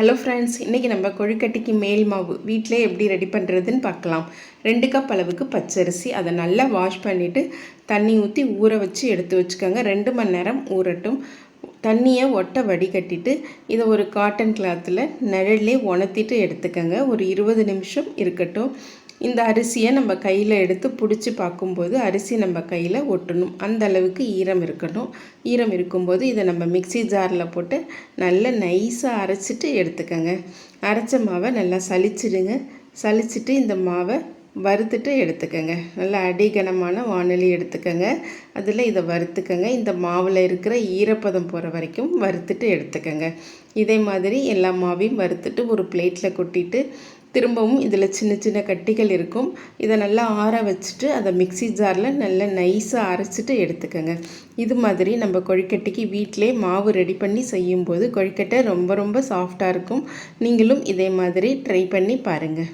Hello friends இன்றைக்கி நம்ம கொழுக்கட்டைக்கு மேல் மாவு வீட்டிலே எப்படி ரெடி பண்ணுறதுன்னு பார்க்கலாம். ரெண்டு கப் அளவுக்கு பச்சரிசி அதை நல்லா வாஷ் பண்ணிவிட்டு தண்ணி ஊற்றி ஊற வச்சு எடுத்து வச்சுக்கோங்க. ரெண்டு மணி நேரம் ஊறட்டும். தண்ணியை ஒட்ட வடிகட்டிட்டு இதை ஒரு காட்டன் கிளாத்தில் நிழல்லே உணர்த்திட்டு எடுத்துக்கோங்க. ஒரு இருபது நிமிஷம் இருக்கட்டும். இந்த அரிசியை நம்ம கையில் எடுத்து பிடிச்சி பார்க்கும்போது அரிசி நம்ம கையில் ஒட்டணும். அந்த அளவுக்கு ஈரம் இருக்கணும். ஈரம் இருக்கும்போது இதை நம்ம மிக்சி ஜாரில் போட்டு நல்லா நைஸாக அரைச்சிட்டு எடுத்துக்கோங்க. அரைச்ச மாவை நல்லா சலிச்சிடுங்க சலிச்சிட்டு இந்த மாவை வறுத்துட்டு எடுத்துக்கோங்க. நல்லா அடிகனமான வானொலி எடுத்துக்கோங்க. அதில் இதை வறுத்துக்கோங்க. இந்த மாவில் இருக்கிற ஈரப்பதம் போகிற வரைக்கும் வறுத்துட்டு எடுத்துக்கோங்க. இதே மாதிரி எல்லா மாவையும் வறுத்துட்டு ஒரு பிளேட்டில் கொட்டிட்டு திரும்பவும் இதில் சின்ன சின்ன கட்டிகள் இருக்கும். இதை நல்லா ஆற வச்சுட்டு அதை மிக்சி ஜாரில் நல்லா நைஸாக அரைச்சிட்டு எடுத்துக்கோங்க. இது மாதிரி நம்ம கொழுக்கட்டைக்கு வீட்டிலே மாவு ரெடி பண்ணி செய்யும்போது கொழுக்கட்டை ரொம்ப ரொம்ப சாஃப்டாக இருக்கும். நீங்களும் இதே மாதிரி ட்ரை பண்ணி பாருங்கள்